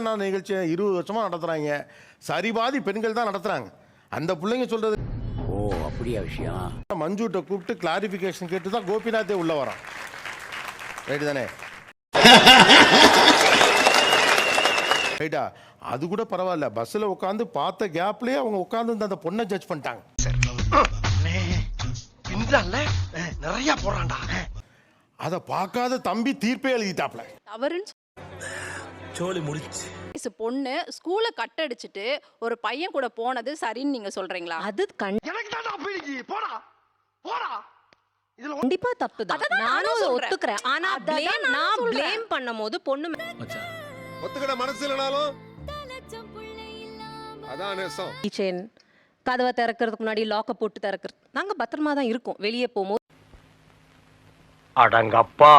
என்ன நிகழ்ச்சி இருபது வருஷமா நடத்துறாங்க? சரிபாதி பெண்கள் தான் நடத்துறாங்க. அந்த பிள்ளைங்க சொல்றது ஓ அப்படியா விஷயம்? மஞ்சுட்ட கூப்பிட்டு கிளாரிஃபிகேஷன் கேட்டு தான் கோபிநாத்தே உள்ள வரான். ரைட்டு தானே? ரைட்டா அது கூட பரவாயில்ல. பஸ்ஸில் உட்காந்து பார்த்த கேப்லயே அவங்க உட்காந்து அந்த பொண்ணை ஜட்ஜ் பண்ணிட்டாங்க. நிறைய போறான்டா. அதை பார்க்காத தம்பி தீர்ப்பே எழுதிட்டாப்ல. தவறுன்னு சோலி முடிச்சு. பொண்ணு ஸ்கூலை கட்டடிச்சிட்டு ஒரு பையன் கூட போனது சரின்னு நீங்க சொல்றீங்களா? அது பீடிக்கு போடா. போடா. இதுல கண்டிப்பா தப்பு தான் நானும் அதை. ஒத்துக்கிறேன். ஆனா நானும் நான். ப்ளேம் பண்ணும்போது பொண்ணு ஒத்துக்கிட மனசு இல்லைனாலும் அதான் நேசம். keychain, கதவை திறக்கிறதுக்கு முன்னாடி லாக்கை போட்டு திறக்கிறது. நாங்க பத்திரமா தான் இருக்கோம். வெளியே போகும்போது அடங்கப்பா.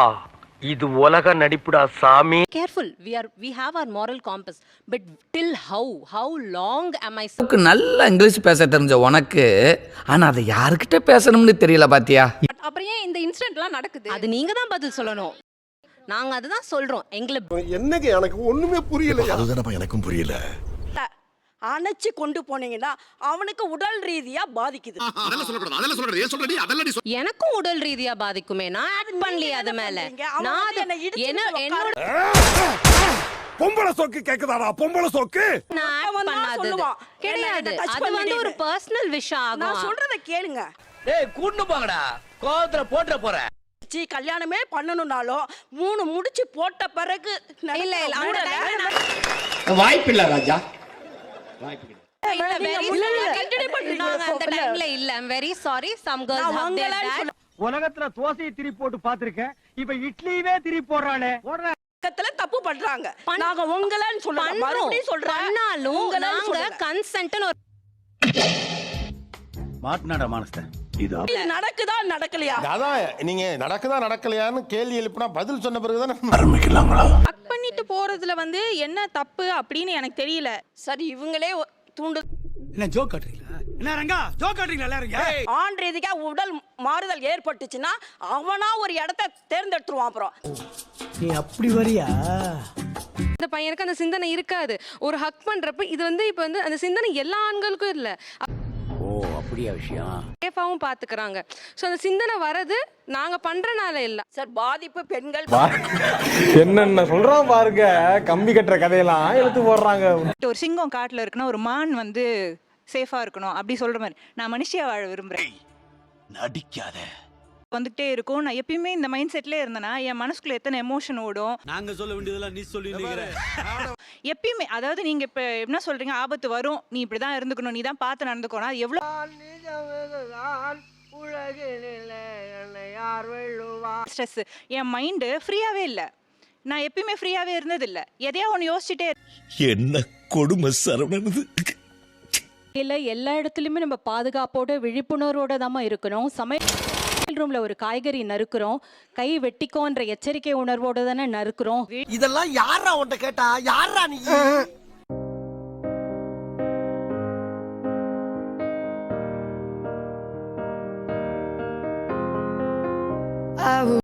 இது உலக நடிப்புடா சாமி. Careful we are we have our moral compass but till how how long am I அளவுக்கு நல்ல இங்கிலீஷ் பேச தெரிஞ்ச உனக்கு ஆனா அதை யாருக்கிட்ட பேசணும்னு தெரியல பாத்தியா? அப்புறம் ஏன் இந்த இன்சிடென்ட்லாம் நடக்குது? அது நீங்க தான் பதில் சொல்லணும். நாங்க அதுதான் சொல்றோம் எங்களை என்னங்க எனக்கு ஒண்ணுமே புரியல அதுதானப்பா எனக்கும் புரியல. அணைச்சு கொண்டு போனீங்கன்னா அவனுக்கு உடல் ரீதியா பாதிக்குது. அதெல்லாம் சொல்லக்கூடாது அதெல்லாம் சொல்றது ஏன் சொல்றடி அதெல்லாம் எனக்கும் உடல் ரீதியா பாதிக்குமே. நான் ஆட் பண்ணலையே அது மேல. நான் என்னோட பொம்பளை சோக்கு கேக்குதாடா? பொம்பளை சோக்கு? நான். சொல்லுவான். கிடையாது. அது வந்து ஒரு. பர்சனல் விஷயம் நான் ஆகும் சொல்றத கேளுங்க. டேய் கூட்டு போங்கடா. கோவத்துல போட்டுற போற. சீ கல்யாணமே பண்ணணும்னாலும் மூணு முடிச்சு போட்ட பிறகு இல்ல இல்ல நான் வாய்ப்பில்ல ராஜா. தேர் டாட் சொல்ல- உலகத்துல தோசையை திருப்பி போட்டு பாத்திருக்கேன் இப்ப இட்லியவே திருப்பி போடுறானே. போடுற. பக்கத்துல தப்பு பண்றாங்க. பண்- நாங்க உங்களன்னு சொல்றோம் பண்றோம். மறுபடியும் சொல்றேன். பண்ணாலும் உங்களன்னு நாங்க. கன்சென்ட்னு ஒரு மாட்டினாடா மானஸ்த இதா இது நடக்குதா நடக்கலையா? அதான் நீங்க நடக்குதா நடக்கலையான்னு கேள்வி எழுப்பினா பதில் சொன்ன பிறகுதானே ஆரம்பிக்கலாங்களா? கட் பண்ணிட்டு போறதுல வந்து என்ன தப்பு அப்படின்னு எனக்கு தெரியல. சரி இவங்களே தூண்டு என்ன ஜோக் காட்டுறீங்களா? என்ன ரங்கா ஜோக் காட்டுறீங்களா எல்லாரும் ஆண் ரீதியா உடல் மாறுதல் ஏற்பட்டுச்சுன்னா அவனா ஒரு இடத்த தேர்ந்தெடுத்துருவான் அப்புறம். நீ அப்படி வரியா? இந்த பையனுக்கு அந்த சிந்தனை இருக்காது. ஒரு ஹக் பண்றப்ப இது வந்து இப்ப வந்து அந்த சிந்தனை எல்லா ஆண்களுக்கும் இல்ல. ஓ அப்படியா விஷயம்? சேஃபாவும் பாத்துக்கிறாங்க. சோ அந்த சிந்தனை வரது நாங்க பண்றனால இல்ல. சார் பாதிப்பு பெண்கள். என்னென்ன சொல்றான் பாருங்க. கம்பி கட்டுற கதையெல்லாம் எடுத்து போடுறாங்க. ஒரு சிங்கம் காட்டுல இருக்குன்னா ஒரு மான் வந்து சேஃபா இருக்கணும். அப்படி சொல்ற மாதிரி. நான் மனுஷியா வாழ விரும்புறேன். நடிக்காத. வந்துட்டே இருக்கும். நான் எப்பயுமே இந்த மைண்ட் செட்லயே இருந்தேனா என் மனசுக்குள்ள எத்தனை எமோஷன் ஓடும்? நாங்க சொல்ல வேண்டியதெல்லாம் நீ சொல்லி எப்பயுமே அதாவது நீங்க இப்ப என்ன சொல்றீங்க? ஆபத்து வரும். நீ இப்படிதான் இருந்துக்கணும். நீ தான் பார்த்து நடந்துக்கணும். அது எவ்வளவு ஸ்ட்ரெஸ் என் மைண்டு ஃப்ரீயாவே இல்ல. நான் எப்பயுமே ஃப்ரீயாவே இருந்தது இல்ல எதையா ஒன்று யோசிச்சுட்டே என்ன கொடுமை சரவணனது? இல்ல எல்லா இடத்துலயுமே நம்ம பாதுகாப்போட விழிப்புணர்வோட தான் இருக்கணும். ரூம்ல ஒரு காய்கறி நறுக்கிறோம். கை வெட்டிக்கோன்ற எச்சரிக்கை உணர்வோடு தானே நறுக்கிறோம். இதெல்லாம் யாரா உன்ட்ட கேட்டா? யாரா நீ?